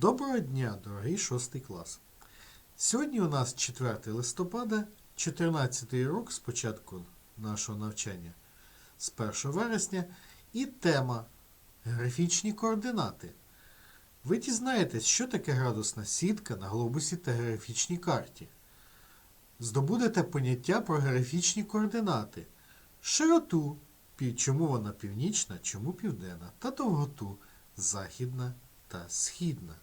Доброго дня, дорогий шостий клас. Сьогодні у нас 4 листопада, 14 рок з початку нашого навчання з 1 вересня і тема Графічні координати. Ви дізнаєтесь, що таке градусна сітка на глобусі та географічній карті. Здобудете поняття про географічні координати, широту, чому вона північна, чому південна, та довготу західна та східна.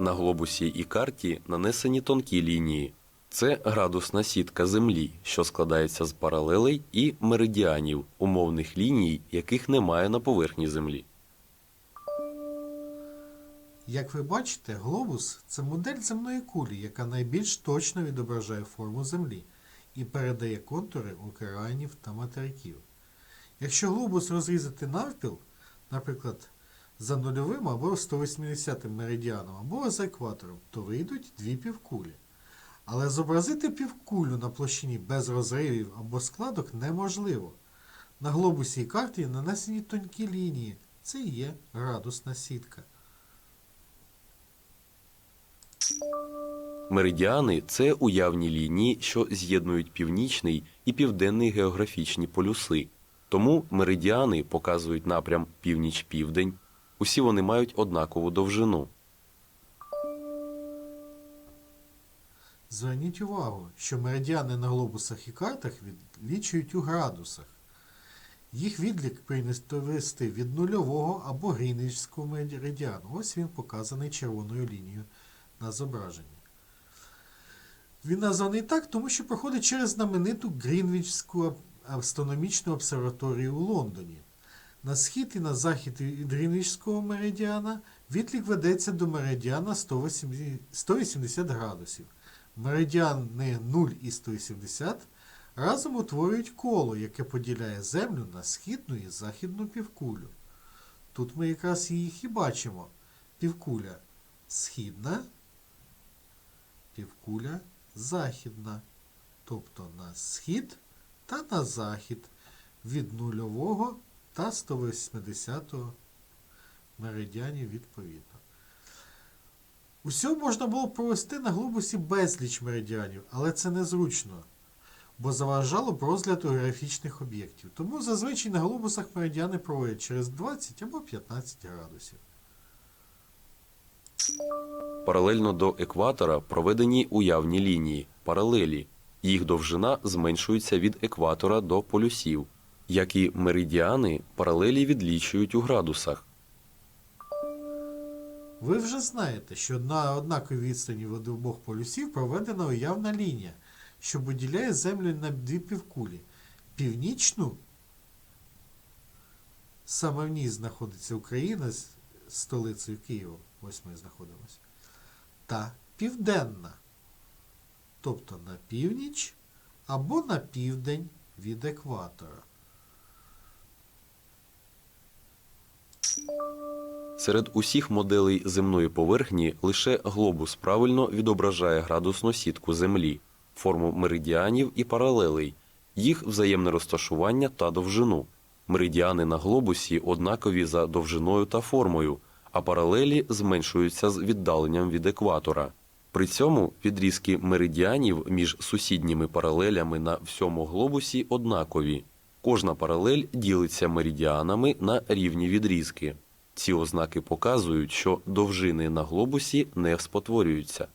На глобусі і карті нанесені тонкі лінії. Це градусна сітка Землі, що складається з паралелей і меридіанів, умовних ліній, яких немає на поверхні Землі. Як ви бачите, глобус це модель земної кулі, яка найбільш точно відображає форму Землі і передає контури океанів та материків. Якщо глобус розрізати навпіл, наприклад, за нульовим або 180 меридіаном, або за екватором, то вийдуть дві півкулі. Але зобразити півкулю на площині без розривів або складок неможливо. На глобусі і карті нанесені тонкі лінії. Це і є градусна сітка. Меридіани це уявні лінії, що з'єднують північний і південний географічні полюси. Тому меридіани показують напрям північ-південь. Усі вони мають однакову довжину. Зверніть увагу, що меридіани на глобусах і картах відлічують у градусах. Їх відлік прийнято вести від нульового або грінвічського меридіану. Ось він показаний червоною лінією на зображенні. Він названий так, тому що проходить через знамениту Грінвічську астрономічну обсерваторію у Лондоні. На схід і на захід від Грінвічського меридіана відлік ведеться до меридіана 180 180 градусів. Меридіани 0 і 180 разом утворюють коло, яке поділяє Землю на східну і західну півкулю. Тут ми якраз їх і бачимо. Півкуля східна, півкуля західна. Тобто на схід та на захід від нульового та 180 меридіанів відповідно. Усього можна було провести на глобусі безліч меридіанів, але це незручно, бо заважало б розгляду географічних об'єктів. Тому зазвичай на глобусах меридіани проводять через 20 або 15 градусів. Паралельно до екватора проведені уявні лінії паралелі. Їх довжина зменшується від екватора до полюсів. Як і меридіани, паралелі відлічують у градусах. Ви вже знаєте, що на однаковій відстані від обох полюсів проведена уявна лінія, що поділяє Землю на дві півкулі. Північну, саме в ній знаходиться Україна з столицею Києва, ось ми знаходимося, та південна, тобто на північ або на південь від екватора. Серед усіх моделей земної поверхні лише глобус правильно відображає градусну сітку Землі, форму меридіанів і паралелей, їх взаємне розташування та довжину. Меридіани на глобусі однакові за довжиною та формою, а паралелі зменшуються з віддаленням від екватора. При цьому відрізки меридіанів між сусідніми паралелями на всьому глобусі однакові. Кожна паралель ділиться меридіанами на рівні відрізки. Ці ознаки показують, що довжини на глобусі не спотворюються.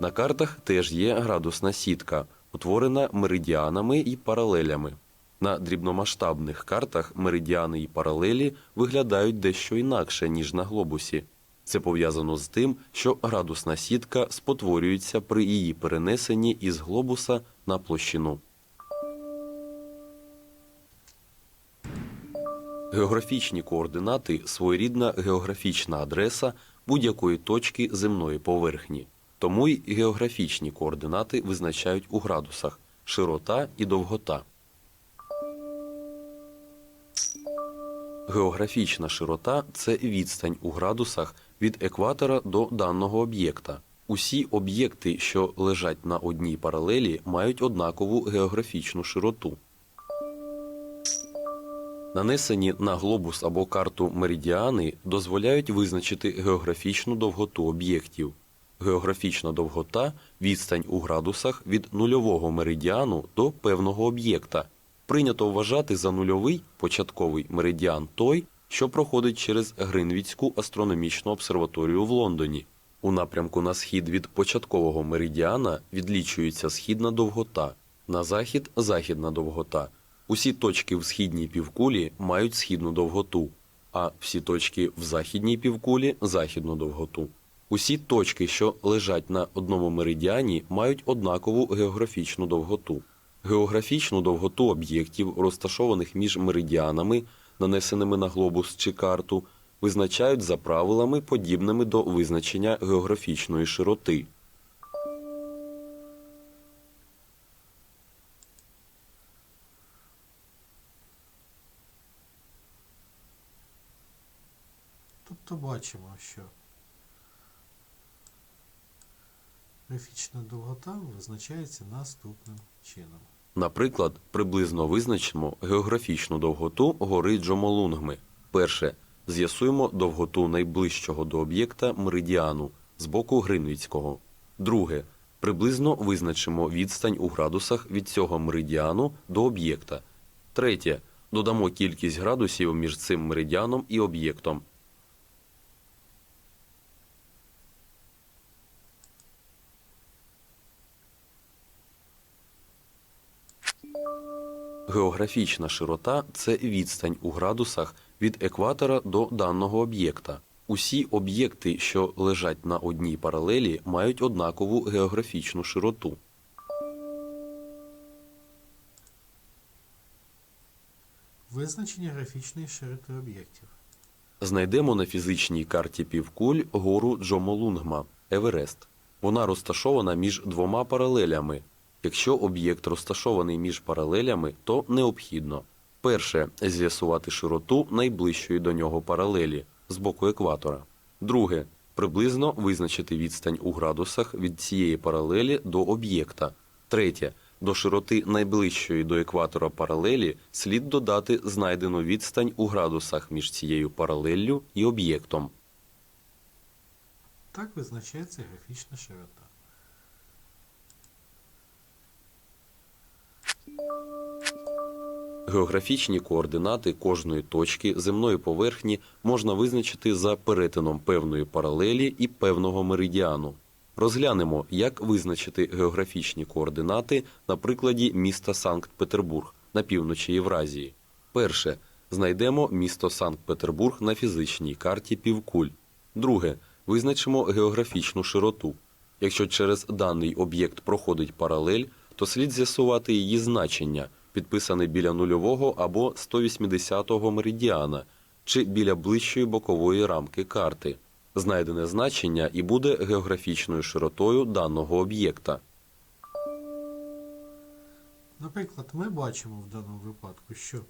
На картах теж є градусна сітка, утворена меридіанами і паралелями. На дрібномасштабних картах меридіани і паралелі виглядають дещо інакше, ніж на глобусі. Це пов'язано з тим, що градусна сітка спотворюється при її перенесенні із глобуса на площину. Географічні координати своєрідна географічна адреса будь-якої точки земної поверхні. Тому й географічні координати визначають у градусах широта і довгота. Географічна широта це відстань у градусах від екватора до даного об'єкта. Усі об'єкти, що лежать на одній паралелі, мають однакову географічну широту. Нанесені на глобус або карту меридіани дозволяють визначити географічну довготу об'єктів. Географічна довгота відстань у градусах від нульового меридіану до певного об'єкта. Прийнято вважати за нульовий початковий меридіан той, що проходить через Гринвіцьку астрономічну обсерваторію в Лондоні. У напрямку на схід від початкового меридіана відлічується східна довгота, на захід західна довгота. Усі точки в східній півкулі мають східну довготу, а всі точки в західній півкулі західну довготу. Усі точки, що лежать на одному меридіані, мають однакову географічну довготу. Географічну довготу об'єктів, розташованих між меридіанами, нанесеними на глобус чи карту, визначають за правилами, подібними до визначення географічної широти. Тобто бачимо, що графічна довгота визначається наступним чином. Наприклад, приблизно визначимо географічну довготу гори Джомолунгми. Перше. З'ясуємо довготу найближчого до об'єкта меридіану з боку Гринвіцького. Друге. Приблизно визначимо відстань у градусах від цього меридіану до об'єкта. Третє. Додамо кількість градусів між цим меридіаном і об'єктом. Географічна широта це відстань у градусах від екватора до даного об'єкта. Усі об'єкти, що лежать на одній паралелі, мають однакову географічну широту. Визначення графічної широти об'єктів. Знайдемо на фізичній карті півкуль гору Джомолунгма Еверест. Вона розташована між двома паралелями. Якщо об'єкт розташований між паралелями, то необхідно перше з'ясувати широту найближчої до нього паралелі з боку екватора. Друге приблизно визначити відстань у градусах від цієї паралелі до об'єкта. Третє до широти найближчої до екватора паралелі слід додати знайдену відстань у градусах між цією паралеллю і об'єктом. Так визначається графічна широта. Географічні координати кожної точки земної поверхні можна визначити за перетином певної паралелі і певного меридіану. Розглянемо, як визначити географічні координати на прикладі міста Санкт-Петербург на півночі Євразії. Перше. Знайдемо місто Санкт-Петербург на фізичній карті півкуль. Друге. Визначимо географічну широту. Якщо через даний об'єкт проходить паралель, то слід з'ясувати її значення, підписане біля нульового або 180-го меридіана, чи біля ближчої бокової рамки карти. Знайдене значення і буде географічною широтою даного об'єкта. Наприклад, ми бачимо в даному випадку, що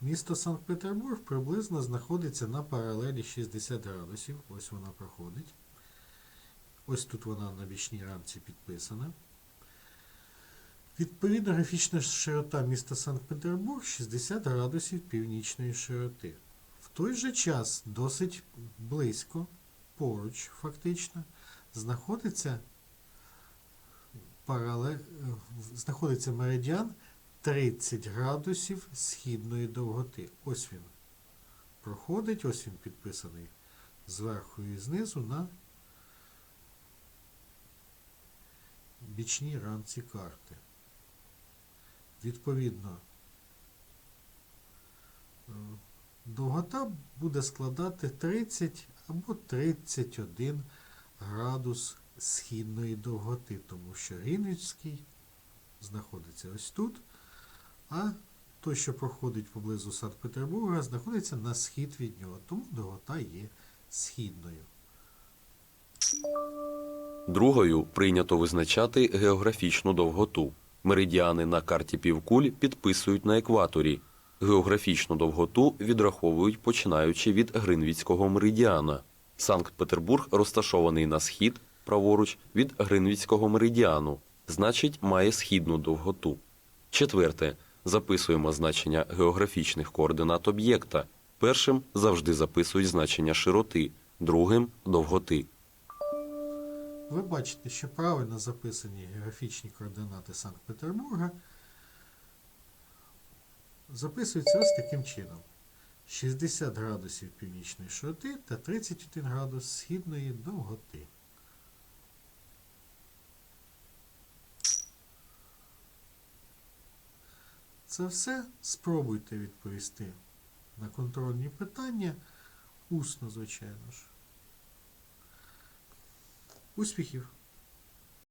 місто Санкт-Петербург приблизно знаходиться на паралелі 60 градусів. Ось вона проходить. Ось тут вона на бічній рамці підписана. Відповідно, графічна широта міста Санкт-Петербург 60 градусів північної широти. В той же час досить близько, поруч фактично, знаходиться паралель, знаходиться меридіан 30 градусів східної довготи. Ось він проходить, ось він підписаний зверху і знизу на бічній рамці карти. Відповідно, е, довгота буде складати 30 або 31 градус східної довготи, тому що Рівненський знаходиться ось тут, а той, що проходить поблизу Санкт-Петербурга, знаходиться на схід від нього, тому довгота є східною. Другою прийнято визначати географічну довготу. Меридіани на карті півкуль підписують на екваторі. Географічну довготу відраховують починаючи від Гринвіцького меридіана. Санкт-Петербург розташований на схід, праворуч від Гринвіцького меридіану, значить має східну довготу. Четверте. Записуємо значення географічних координат об'єкта. Першим завжди записують значення широти, другим довготи. Ви бачите, що правильно записані географічні координати Санкт-Петербурга записуються ось таким чином. 60 градусів північної широти та 31 градус східної довготи. Це все спробуйте відповісти на контрольні питання усно, звичайно ж. Успіхів!